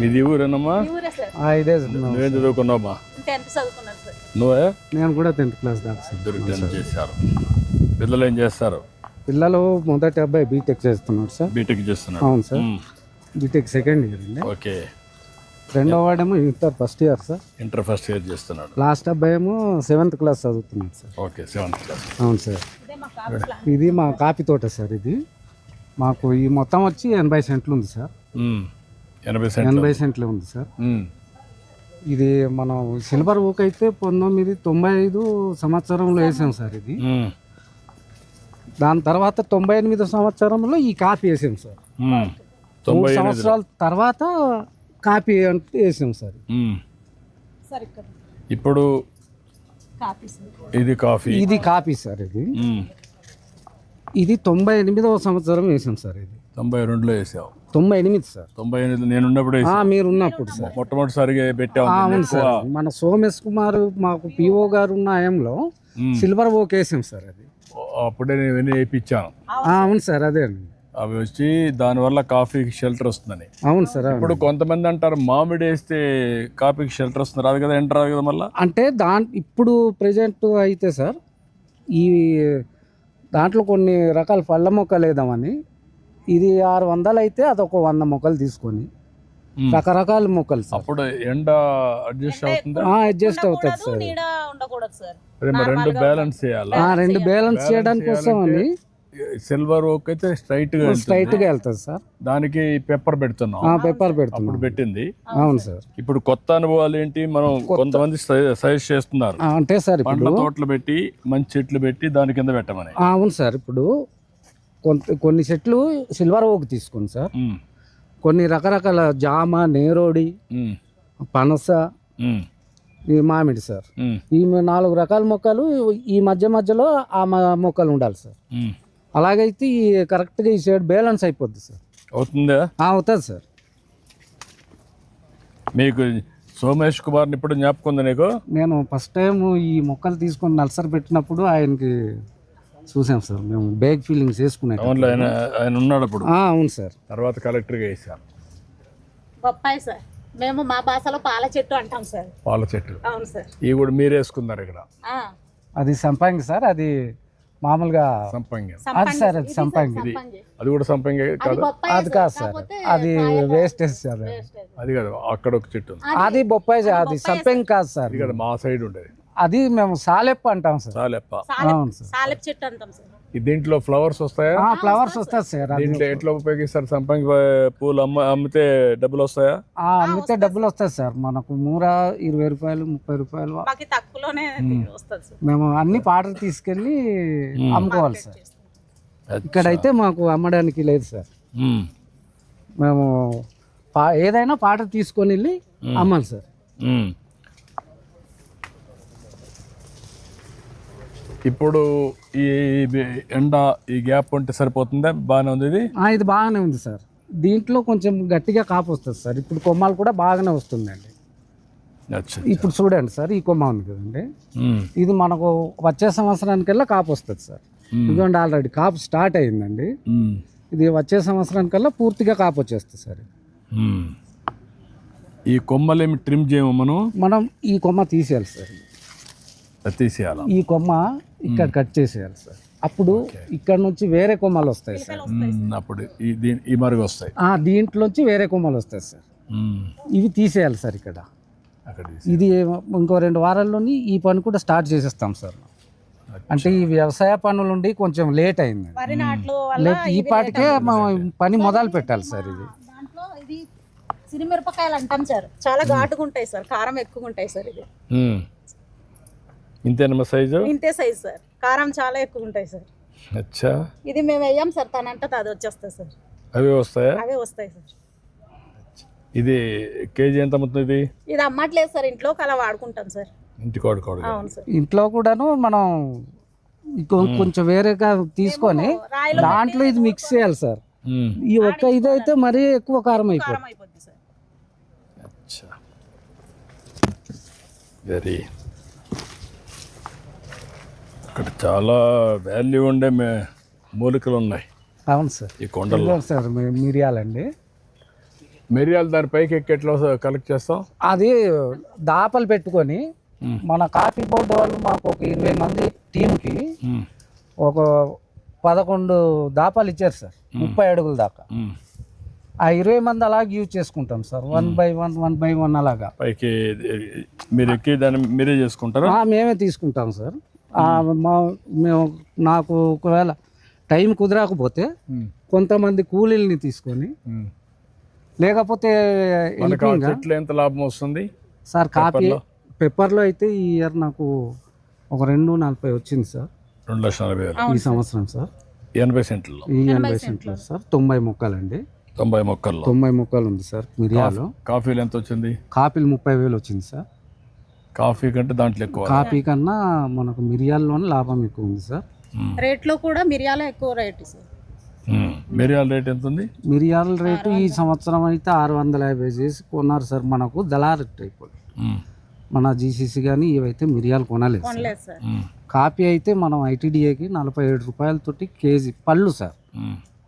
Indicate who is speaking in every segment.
Speaker 1: మీది ఊరేనమ్మా
Speaker 2: ఇదే
Speaker 1: నువ్వేం చదువుకున్నావమ్మా? నువ్వే?
Speaker 2: నేను కూడా టెన్త్ క్లాస్ దాకా
Speaker 1: చేశారు. పిల్లలు ఏం చేస్తారు?
Speaker 2: పిల్లలు మొదటి అబ్బాయి బీటెక్ చేస్తున్నాడు సార్.
Speaker 1: బీటెక్ చేస్తున్నారు.
Speaker 2: అవును సార్. బీటెక్ సెకండ్ ఇయర్ అండి.
Speaker 1: ఓకే.
Speaker 2: రెండో వాడేమో inter first year sir.
Speaker 1: Inter first year చేస్తున్నాడు.
Speaker 2: లాస్ట్ అబ్బాయి ఏమో సెవెంత్ క్లాస్ చదువుతున్నాడు సార్.
Speaker 1: Okay seventh class.
Speaker 2: అవును సార్.
Speaker 3: ఇదే మా కాపీ
Speaker 2: తోట సార్ ఇది. మాకు ఈ మొత్తం వచ్చి ఎనభై సెంట్లు ఉంది సార్.
Speaker 1: ఎనభై సెంట్లు.
Speaker 2: ఎనభై సెంట్లు ఉంది సార్. ఇది మనం సిల్వర్ ఓక్ అయితే పంతొమ్మిది తొంభై ఐదు సంవత్సరంలో వేసాం సార్ ఇది. దాని తర్వాత తొంభై ఎనిమిది సంవత్సరంలో ఈ కాపీ వేసాం సార్.
Speaker 1: తొంభై ఎనిమిది
Speaker 2: సంవత్సరాల తర్వాత కాపీ అంటే వేసాం సార్.
Speaker 1: ఇప్పుడు ఇది కాఫీ.
Speaker 2: ఇది కాపీ సార్ ఇది. ఇది తొంభై ఎనిమిదవ సంవత్సరం వేసాం సార్ ఇది.
Speaker 1: తొంభై రెండులో వేసావు.
Speaker 2: తొంభై ఎనిమిది సార్.
Speaker 1: తొంభై ఎనిమిది నేను ఉన్నప్పుడు
Speaker 2: మీరు ఉన్నప్పుడు సార్.
Speaker 1: మొట్టమొదటిసారిగా పెట్టావు
Speaker 2: ఆ, అవును. సార్. మన సోమేష్ కుమార్ మాకు పిఓ గారు ఉన్న ఆయంలో. సిల్వర్ ఓక్ వేసాం సార్ అది.
Speaker 1: అప్పుడే నేను వేయించాను.
Speaker 2: ఆ, అవును సార్ అదే అండి.
Speaker 1: అవి వచ్చి దానివల్ల కాఫీకి షెల్టర్ వస్తుందని.
Speaker 2: అవును సార్.
Speaker 1: ఇప్పుడు కొంతమంది అంటారు మామిడి వేస్తే కాఫీకి షెల్టర్ వస్తుంది. రాదు కదా ఎంటర్ రాదు కదా మళ్ళా?
Speaker 2: అంటే దా ఇప్పుడు ప్రజెంట్ అయితే సార్ ఈ దాంట్లో కొన్ని రకాల పళ్ళ మొక్కలు వేద్దామని ఇది ఆరు వందలు అయితే అదొక వంద మొక్కలు తీసుకొని. రకరకాల మొక్కలు సార్.
Speaker 1: అప్పుడు ఎండ అడ్జస్ట్ అవుతుందా?
Speaker 2: అడ్జస్ట్ అవుతుంది సార్.
Speaker 1: రెండు బ్యాలెన్స్ చేయాలా?
Speaker 2: ఆ, రెండు బ్యాలెన్స్ చేయడానికి వస్తామని
Speaker 1: సిల్వర్ ఓక్ అయితే స్ట్రైట్గా వెళ్తుంది.
Speaker 2: స్ట్రైట్గా వెళ్తుంది సార్.
Speaker 1: దానికి పెప్పర్ పెడుతున్నాం.
Speaker 2: ఆ పేపర్
Speaker 1: అప్పుడు
Speaker 2: పెడుతున్నాం
Speaker 1: పెట్టింది.
Speaker 2: అవును సార్.
Speaker 1: ఇప్పుడు కొత్త అనుభవాలు ఏంటి? మనం కొంతమంది సజెస్ట్ చేస్తున్నారు.
Speaker 2: అంటే సార్ ఇప్పుడు
Speaker 1: పండ్ల తోటలు పెట్టి మంచి చెట్లు పెట్టి దాని కింద పెట్టమని.
Speaker 2: అవును సార్. ఇప్పుడు కొంత కొన్ని చెట్లు సిల్వర్ ఓక్ తీసుకోండి సార్. కొన్ని రకరకాల జామ నేరోడి పనస ఈ మామిడి సార్. ఈ నాలుగు రకాల మొక్కలు ఈ మధ్య మధ్యలో ఆ మొక్కలు ఉండాలి సార్. అలాగైతే ఈ కరెక్ట్గా ఈ షేడ్ బ్యాలెన్స్ అయిపోద్ది సార్.
Speaker 1: అవుతుందా?
Speaker 2: ఆ, అవుతుంది సార్.
Speaker 1: మీకు సోమేష్ కుమార్ని ఇప్పుడు జ్ఞాపకం ఉందా నీకు?
Speaker 2: నేను ఫస్ట్ టైం ఈ మొక్కలు తీసుకొని నల్సర్ పెట్టినప్పుడు ఆయనకి చూసాం సార్. మేము బ్యాగ్ ఫీలింగ్స్ వేసుకునే
Speaker 1: టౌన్లో ఆయన ఆయన ఉన్నాడు అప్పుడు.
Speaker 2: అవును సార్.
Speaker 1: తర్వాత కలెక్టర్గా వేసాను
Speaker 3: బొప్పాయి సార్. మేము మా భాషలో పాల చెట్టు అంటాం సార్.
Speaker 1: పాల చెట్లు
Speaker 3: అవును సార్.
Speaker 1: ఇవి కూడా మీరు వేసుకున్నారు ఇక్కడ.
Speaker 3: ఆ,
Speaker 2: అది సంపంగి సార్ అది మామూలుగా
Speaker 1: సంపంగి.
Speaker 2: అది. సార్ అది
Speaker 3: ఇది
Speaker 2: సంపంగి.
Speaker 1: అది కూడా సంపంగి
Speaker 3: అది
Speaker 1: కాదు?
Speaker 2: అది కాదు సార్. అది వేస్టేజ్ సార్. అది.
Speaker 1: కాదు అక్కడ ఒక చెట్టు ఉంది.
Speaker 2: అది బొప్పాయి సార్ అది సంపంగి కాదు సార్.
Speaker 1: అది కదా మా సైడ్ ఉండేది.
Speaker 2: అది మేము సాలెప్ప అంటాం సార్.
Speaker 1: చాలెప్ప
Speaker 3: సాలెప్
Speaker 2: అవును సార్.
Speaker 3: సాలెప్ చెట్టు అంటాం సార్.
Speaker 1: దీంట్లో ఫ్లవర్స్ వస్తాయా?
Speaker 2: ఆ, ఫ్లవర్స్ వస్తుంది సార్
Speaker 1: దీంట్లో ఎట్లా ఉపయోగిస్తారు? సంపంగి పూలు అమ్మ అమ్మితే డబ్బులు వస్తాయా?
Speaker 2: ఆ, అమ్మితే డబ్బులు వస్తాయి సార్. మనకు మూర ఇరవై రూపాయలు ముప్పై రూపాయలు.
Speaker 3: మాకు తక్కువలోనే వస్తుంది సార్.
Speaker 2: మేము అన్ని పాటలు తీసుకెళ్ళి అమ్ముకోవాలి సార్. ఇక్కడైతే మాకు అమ్మడానికి లేదు సార్. మేము. పా ఏదైనా పాట తీసుకొని వెళ్ళి అమ్మాలి సార్.
Speaker 1: ఇప్పుడు ఈ ఎండ ఈ గ్యాప్ ఉంటే సరిపోతుందా? బాగానే ఉంది ఇది?
Speaker 2: ఇది బాగానే ఉంది సార్. దీంట్లో కొంచెం గట్టిగా కాపు వస్తుంది సార్. ఇప్పుడు కొమ్మలు కూడా బాగానే వస్తుందండి. ఇప్పుడు చూడండి సార్ ఈ కొమ్మ ఉంది కదండి. ఇది మనకు వచ్చే సంవత్సరానికల్లా కాపు వస్తుంది సార్. ఇదిగోండి ఆల్రెడీ కాపు స్టార్ట్ అయిందండి. ఇది వచ్చే సంవత్సరానికల్లా పూర్తిగా కాపు వచ్చేస్తుంది సార్.
Speaker 1: ఈ కొమ్మలేమి ట్రిమ్ చేయము మనం?
Speaker 2: మనం ఈ కొమ్మ తీసేయాలి సార్.
Speaker 1: తీసేయాల?
Speaker 2: ఈ కొమ్మ ఇక్కడ కట్ చేసేయాలి సార్. అప్పుడు ఇక్కడ నుంచి వేరే కొమ్మలు వస్తాయి సార్.
Speaker 1: అప్పుడు ఈ మరుగు వస్తాయి.
Speaker 2: ఆ దీంట్లోంచి వేరే కొమ్మలు వస్తాయి సార్. ఇవి తీసేయాలి సార్ ఇక్కడ. ఇది ఇంకో రెండు వారాల్లోని ఈ పని కూడా స్టార్ట్ చేసేస్తాం సార్. అంటే ఈ వ్యవసాయ పనులు ఉండి కొంచెం లేట్ అయింది. ఈ పాటికే మనం పని మొదలు పెట్టాలి సార్ ఇది.
Speaker 3: దాంట్లో ఇది సిరిమిరపకాయలు అంటాం సార్. చాలా ఘాటుగా ఉంటాయి సార్. కారం ఎక్కువ ఉంటాయి సార్ ఇది.
Speaker 1: ఇంతేనమ్మా సైజు?
Speaker 3: ఇంతే సైజ్ సార్. కారం చాలా ఎక్కువ ఉంటాయి సార్.
Speaker 1: అచ్చా.
Speaker 3: ఇది మేము వేయం సార్ తనంటే అది వచ్చేస్తుంది సార్.
Speaker 1: అవి వస్తాయా?
Speaker 3: అవే వస్తాయి సార్.
Speaker 1: ఇది కేజీ ఎంత అమ్ముతుంది ఇది?
Speaker 3: ఇది అమ్మట్లేదు సార్ ఇంట్లో అలా వాడుకుంటాం సార్.
Speaker 1: ఇంటికి వాడుకోవడం
Speaker 3: అవును సార్.
Speaker 2: ఇంట్లో కూడాను మనం ఇంకో కొంచెం వేరేగా తీసుకొని దాంట్లో ఇది మిక్స్ చేయాలి సార్. ఈ ఒక్క ఇదైతే మరీ ఎక్కువ కారం అయిపోతుంది
Speaker 3: కారం అయిపోద్ది. సార్.
Speaker 1: అచ్చా. వెరీ ఇక్కడ చాలా వాల్యూ ఉండే మే మూలికలు ఉన్నాయి
Speaker 2: అవును సార్.
Speaker 1: ఈ
Speaker 2: ఇదిగో సార్ మిరియాలండి
Speaker 1: మిరియాలు దాని పైకి ఎక్కి ఎట్లా కలెక్ట్ చేస్తాం?
Speaker 2: అది దాపలు పెట్టుకొని. మన కాఫీ బోర్డు వాళ్ళు మాకు ఒక ఇరవై మంది టీంకి. ఒక పదకొండు దాపాలు ఇచ్చారు సార్. ముప్పై అడుగుల దాకా. ఆ ఇరవై మంది అలాగే యూజ్ చేసుకుంటాం sir. One by one one by one అలాగా.
Speaker 1: పైకి మీరు ఎక్కి దాన్ని మీరే చేసుకుంటారా?
Speaker 2: మేమే తీసుకుంటాం సార్. మా మేము నాకు ఒకవేళ టైం కుదరకపోతే. కొంతమంది కూలీల్ని తీసుకొని. లేకపోతే
Speaker 1: ఎంత లాభం వస్తుంది?
Speaker 2: Sir copy
Speaker 1: పెప్పర్లో?
Speaker 2: పెప్పర్లో అయితే ఈ ఇయర్ నాకు ఒక రెండు నలభై వచ్చింది సార్.
Speaker 1: రెండు లక్షల నలభై
Speaker 2: ఈ సంవత్సరం సార్.
Speaker 1: ఎనభై సెంట్లలో?
Speaker 2: ఈ ఎనభై సెంట్లు సార్. తొంభై మొక్కలండి.
Speaker 1: తొంభై మొక్కల్లో.
Speaker 2: తొంభై మొక్కలు ఉంది సార్ మిరియాలు.
Speaker 1: కాఫీలు ఎంత వచ్చింది?
Speaker 2: కాపీలు ముప్పై వేలు వచ్చింది సార్.
Speaker 1: కాఫీ కంటే దాంట్లో ఎక్కువ
Speaker 2: కాపీ కన్నా మనకు మిరియాల్లోనే లాభం ఎక్కువ ఉంది సార్.
Speaker 3: రేట్లో కూడా మిరియాల ఎక్కువ రేటు సార్.
Speaker 1: మిరియాల రేట్ ఎంత ఉంది
Speaker 2: మిరియాల రేటు ఈ సంవత్సరం అయితే ఆరు వందల యాభై చేసి కొన్నారు సార్ మనకు దళారు టైప్
Speaker 1: మ్మ్.
Speaker 2: మన జీసీసీ కానీ ఇవైతే మిరియాలు కొనలేదు సార్.
Speaker 3: కొనలేదు సార్
Speaker 1: మ్మ్.
Speaker 2: కాపీ అయితే మనం ఐటీడీఏకి నలభై ఏడు రూపాయలతోటి కేజీ పళ్ళు సార్.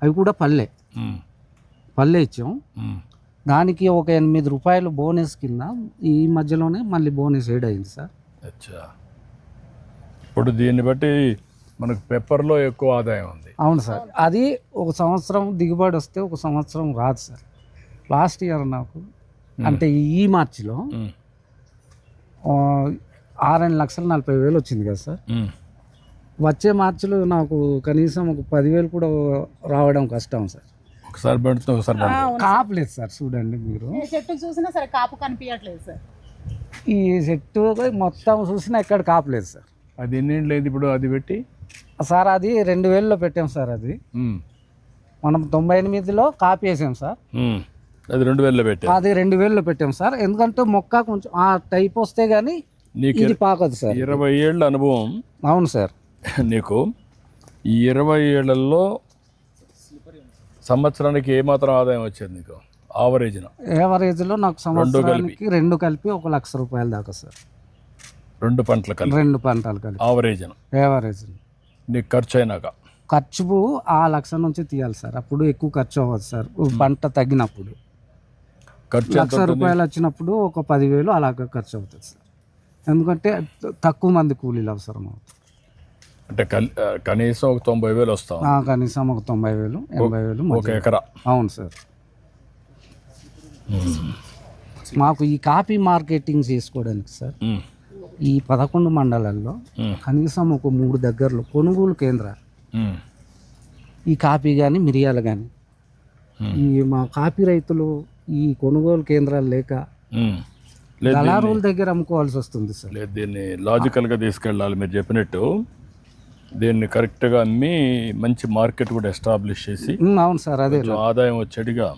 Speaker 2: అవి కూడా పల్లె. పల్లె ఇచ్చాం. దానికి ఒక ఎనిమిది రూపాయలు బోనస్ కింద ఈ మధ్యలోనే మళ్ళీ బోనస్ ఏడ్ అయింది సార్.
Speaker 1: అచ్చా. ఇప్పుడు దీన్ని బట్టి మనకు పెప్పర్లో ఎక్కువ ఆదాయం ఉంది.
Speaker 2: అవును సార్. అది ఒక సంవత్సరం దిగుబడి వస్తే ఒక సంవత్సరం రాదు సార్. లాస్ట్ ఇయర్ నాకు అంటే ఈ మార్చిలో ఆరేడు లక్షల నలభై వేలు వచ్చింది కదా సార్. వచ్చే మార్చిలో నాకు కనీసం ఒక పదివేలు కూడా రావడం కష్టం సార్.
Speaker 1: ఒకసారి పెడుతుంది ఒకసారి
Speaker 3: అవును.
Speaker 2: కాపలేదు సార్ చూడండి మీరు.
Speaker 3: ఏ చెట్టు చూసినా సరే కాపు కనిపించట్లేదు సార్.
Speaker 2: ఈ చెట్టు మొత్తం చూసినా ఎక్కడ కాపలేదు సార్.
Speaker 1: అది ఎన్నేళ్ళు లేదు ఇప్పుడు అది పెట్టి?
Speaker 2: సార్ అది రెండు వేలలో పెట్టాం సార్ అది. మనం తొంభై ఎనిమిదిలో కాపీ వేసాం సార్.
Speaker 1: అది రెండు వేలలో పెట్టా.
Speaker 2: అది రెండు వేలలో పెట్టాం సార్. ఎందుకంటే మొక్క కొంచెం ఆ టైప్ వస్తే కానీ
Speaker 1: నీకు
Speaker 2: ఇది పాకదు సార్.
Speaker 1: ఇరవై ఏళ్ళ అనుభవం.
Speaker 2: అవును సార్.
Speaker 1: నీకు ఈ ఇరవై ఏళ్ళలో సంవత్సరానికి ఏమాత్రం ఆదాయం వచ్చేది నీకు? ఆవరేజ్న
Speaker 2: యావరేజ్లో నాకు సంవత్సరానికి రెండు కలిపి ఒక లక్ష రూపాయల దాకా సార్.
Speaker 1: రెండు పంటల కలిపి.
Speaker 2: రెండు పంటలు కలిపి.
Speaker 1: ఆవరేజ్న
Speaker 2: యావరేజ్
Speaker 1: నీకు ఖర్చు అయినాక
Speaker 2: ఖర్చు ఆ లక్ష నుంచి తీయాలి సార్. అప్పుడు ఎక్కువ ఖర్చు అవ్వదు సార్. పంట తగ్గినప్పుడు.
Speaker 1: ఖర్చు
Speaker 2: లక్ష రూపాయలు వచ్చినప్పుడు ఒక పదివేలు అలాగ ఖర్చు అవుతుంది సార్. ఎందుకంటే తక్కువ మంది కూలీలు అవసరం అవుతుంది.
Speaker 1: అంటే కనీసం ఒక తొంభై వేలు వస్తాం
Speaker 2: కనీసం ఒక తొంభై వేలు ఎనభై వేలు
Speaker 1: ఒక. ఎకరా
Speaker 2: అవును సార్ మాకు ఈ కాపీ మార్కెటింగ్ చేసుకోవడానికి సార్. ఈ పదకొండు మండలాల్లో. కనీసం ఒక మూడు దగ్గరలో కొనుగోలు కేంద్రాలు. ఈ కాపీ కానీ మిరియాలు కానీ. ఈ మా కాపీ రైతులు ఈ కొనుగోలు కేంద్రాలు లేక దళారుల దగ్గర అమ్ముకోవాల్సి వస్తుంది సార్
Speaker 1: దీన్ని లాజికల్గా తీసుకెళ్ళాలి మీరు చెప్పినట్టు దీన్ని కరెక్ట్గా అమ్మి మంచి మార్కెట్ కూడా ఎస్టాబ్లిష్ చేసి
Speaker 2: అవును సార్ అదే
Speaker 1: ఆదాయం వచ్చేట్టుగా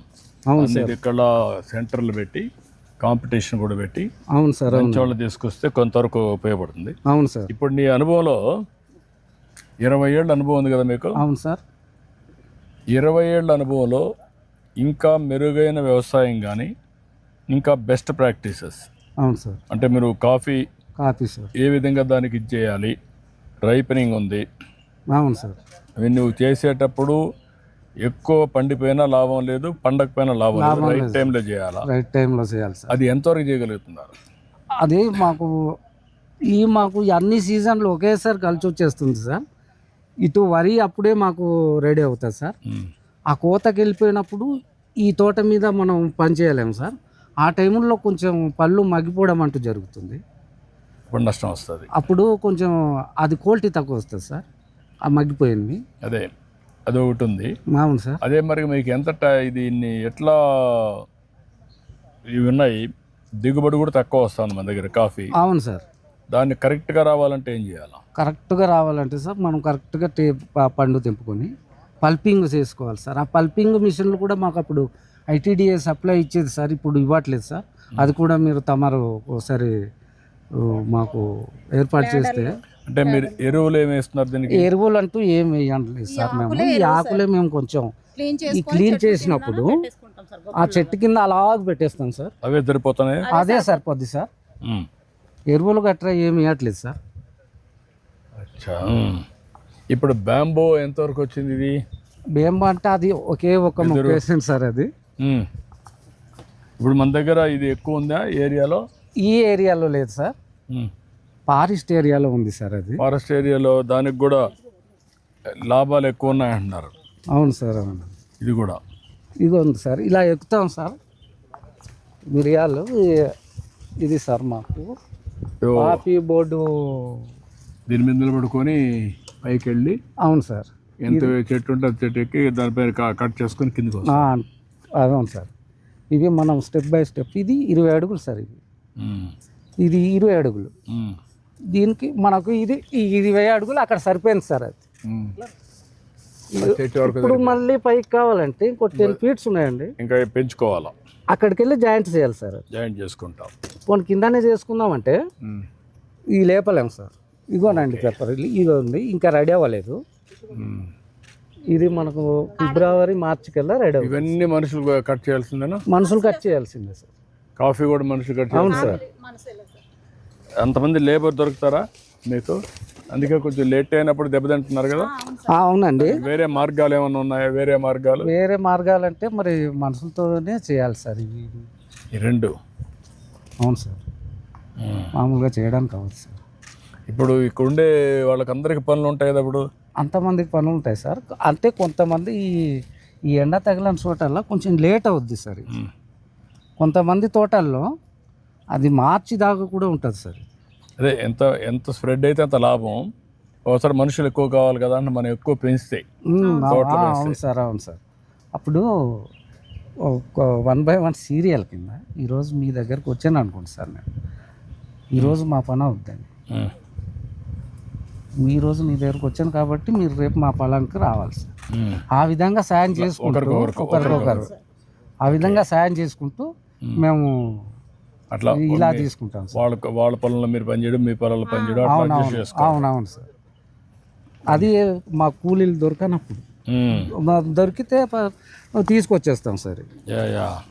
Speaker 1: ఇక్కడ సెంటర్లు పెట్టి కాంపిటీషన్ కూడా పెట్టి
Speaker 2: అవును సార్
Speaker 1: మంచి వాళ్ళు తీసుకొస్తే కొంతవరకు ఉపయోగపడుతుంది.
Speaker 2: అవును సార్.
Speaker 1: ఇప్పుడు నీ అనుభవంలో ఇరవై ఏళ్ళ అనుభవం ఉంది కదా మీకు?
Speaker 2: అవును సార్.
Speaker 1: ఇరవై ఏళ్ళ అనుభవంలో ఇంకా మెరుగైన వ్యవసాయం కానీ ఇంకా బెస్ట్ ప్రాక్టీసెస్
Speaker 2: అవును సార్.
Speaker 1: అంటే మీరు కాఫీ
Speaker 2: కాపీ సార్.
Speaker 1: ఏ విధంగా దానికి ఇది చేయాలి? రైపనింగ్ ఉంది.
Speaker 2: అవును సార్.
Speaker 1: అవి నువ్వు చేసేటప్పుడు ఎక్కువ పండిపోయినా లాభం లేదు పండకపోయినా లాభం లేదు. రైట్ టైంలో చేయాలా?
Speaker 2: రైట్ టైంలో చేయాలి సార్.
Speaker 1: అది ఎంతవరకు చేయగలుగుతున్నారు?
Speaker 2: అది మాకు ఈ మాకు అన్ని సీజన్లు ఒకేసారి కలిసి వచ్చేస్తుంది సార్. ఇటు వరి అప్పుడే మాకు రెడీ అవుతుంది సార్.
Speaker 1: ఉమ్.
Speaker 2: ఆ కోతకి వెళ్ళిపోయినప్పుడు ఈ తోట మీద మనం పని చేయలేము సార్. ఆ టైంలో కొంచెం పళ్ళు మగ్గిపోవడం అంటూ జరుగుతుంది.
Speaker 1: ఇప్పుడు నష్టం వస్తుంది.
Speaker 2: అప్పుడు కొంచెం అది క్వాలిటీ తక్కువ వస్తుంది సార్. ఆ మగ్గిపోయింది.
Speaker 1: అదే అది ఒకటి ఉంది.
Speaker 2: అవును సార్.
Speaker 1: అదే మరి మీకు ఎంత దీన్ని ఎట్లా ఇవి ఉన్నాయి? దిగుబడి కూడా తక్కువ వస్తుంది మన దగ్గర కాఫీ.
Speaker 2: అవును సార్.
Speaker 1: దాన్ని కరెక్ట్గా రావాలంటే ఏం చేయాలి?
Speaker 2: కరెక్ట్గా రావాలంటే సార్ మనం కరెక్ట్గా టే పండు తెంపుకొని పల్పింగ్ చేసుకోవాలి సార్. ఆ పల్పింగ్ మిషన్లు కూడా మాకు అప్పుడు ఐటీడీఏ సప్లై ఇచ్చేది సార్ ఇప్పుడు ఇవ్వట్లేదు సార్. అది కూడా మీరు తమరు ఒకసారి మాకు ఏర్పాటు చేస్తే
Speaker 1: అంటే మీరు ఎరువులు ఏమి వేస్తున్నారు దీనికి?
Speaker 2: ఎరువులు అంటూ ఏం వేయట్లేదు సార్ మేము. ఈ ఆకులే మేము కొంచెం
Speaker 3: క్లీన్
Speaker 2: ఈ క్లీన్ చేసినప్పుడు ఆ చెట్టు కింద అలాగ పెట్టేస్తాం సార్.
Speaker 1: అవే సరిపోతున్నాయి
Speaker 2: అదే సరిపోద్ది సార్. ఎరువులు గట్రా ఏమి ఇవ్వట్లేదు సార్.
Speaker 1: అచ్చా. ఇప్పుడు బ్యాంబో ఎంతవరకు వచ్చింది ఇది?
Speaker 2: బేంబ అంటే అది ఒకే ఒక మొక్క వేసాను సార్ అది.
Speaker 1: ఇప్పుడు మన దగ్గర ఇది ఎక్కువ ఉందా ఏరియాలో?
Speaker 2: ఈ ఏరియాలో లేదు సార్. ఫారెస్ట్ ఏరియాలో ఉంది సార్ అది.
Speaker 1: ఫారెస్ట్ ఏరియాలో దానికి కూడా లాభాలు ఎక్కువ ఉన్నాయంటున్నారు.
Speaker 2: అవును సార్ అవును.
Speaker 1: ఇది కూడా.
Speaker 2: ఇది ఉంది సార్. ఇలా ఎక్కుతాం సార్. మిరియాలు ఇది సార్ మాకు. Coffee board.
Speaker 1: దీని మీద నిలబడుకొని పైకి వెళ్ళి
Speaker 2: అవును సార్.
Speaker 1: ఎంత చెట్టు ఉంటే చెట్టు ఎక్కి దానిపైన కట్ చేసుకొని కిందికి
Speaker 2: అవును సార్. ఇవి మనం స్టెప్ బై స్టెప్. ఇది ఇరవై అడుగులు సార్ ఇది. ఇది ఇరవై అడుగులు. దీనికి మనకు ఇది ఇరవై అడుగులు అక్కడ సరిపోయింది సార్ అది. ఇప్పుడు మళ్ళీ పైకి కావాలంటే ఇంకో టెన్ ఫీట్స్ ఉన్నాయండి.
Speaker 1: ఇంకా పెంచుకోవాలా?
Speaker 2: అక్కడికి వెళ్ళి జాయింట్ చేయాలి సార్
Speaker 1: జాయింట్ చేసుకుంటాం.
Speaker 2: కొన్ని కిందనే చేసుకుందామంటే. ఇది లేపలేము సార్. ఇగోనండి పేపర్ ఇది. ఉంది. ఇంకా రెడీ అవ్వలేదు. ఇది మనకు ఫిబ్రవరి మార్చి కల్లా రెడీ
Speaker 1: ఇవన్నీ మనుషులు కట్ చేయాల్సిందేనా?
Speaker 2: మనుషులు కట్ చేయాల్సిందే సార్.
Speaker 1: కాఫీ కూడా మనుషులు కట్
Speaker 2: అవును సార్.
Speaker 3: మనసులో సార్.
Speaker 1: అంతమంది లేబర్ దొరుకుతారా మీకు అందుకే కొంచెం లేట్ అయినప్పుడు దెబ్బతింటున్నారు కదా?
Speaker 2: ఆ, అవునండి.
Speaker 1: వేరే మార్గాలు ఏమైనా ఉన్నాయా? వేరే మార్గాలు?
Speaker 2: వేరే మార్గాలంటే మరి మనుషులతోనే చేయాలి సార్ ఇవి.
Speaker 1: ఈ రెండు.
Speaker 2: అవును సార్. మామూలుగా చేయడానికి అవ్వదు సార్.
Speaker 1: ఇప్పుడు ఇక్కడ ఉండే వాళ్ళకందరికి పనులు ఉంటాయి కదా ఇప్పుడు?
Speaker 2: అంతమందికి పనులు ఉంటాయి సార్. అంటే కొంతమంది ఈ ఈ ఎండ తగిలిన చోటల్లో కొంచెం లేట్ అవుద్ది సార్. కొంతమంది తోటల్లో అది మార్చి దాకా కూడా ఉంటుంది సార్.
Speaker 1: అదే ఎంత ఎంత స్ప్రెడ్ అయితే అంత లాభం. ఒకసారి మనుషులు ఎక్కువ కావాలి కదా అంటే మనం ఎక్కువ పెంచితే.
Speaker 2: అవును. సార్ అవును సార్. అప్పుడు ఒక వన్ బై వన్ సీరియల్ కింద ఈరోజు మీ దగ్గరకు వచ్చాను అనుకోండి సార్ నేను. ఈరోజు మా పని అవుద్దండి. ఈ రోజు మీ దగ్గరకు వచ్చాను కాబట్టి మీరు రేపు మా పొలానికి రావాలి సార్. ఆ విధంగా సాయం చేసుకుంటూ
Speaker 1: ఒకరికొకరు,
Speaker 2: ఒకరికొకరు ఆ విధంగా సాయం చేసుకుంటూ మేము.
Speaker 1: అట్లా
Speaker 2: ఇలా తీసుకుంటాం
Speaker 1: వాళ్ళ వాళ్ళ పొలంలో మీరు పనిచేయడం మీ పొలంలో పనిచేయడం
Speaker 2: అవునవును. సార్. అది మా కూలీలు దొరకనప్పుడు. దొరికితే తీసుకొచ్చేస్తాం సార్.
Speaker 1: Yeah yeah.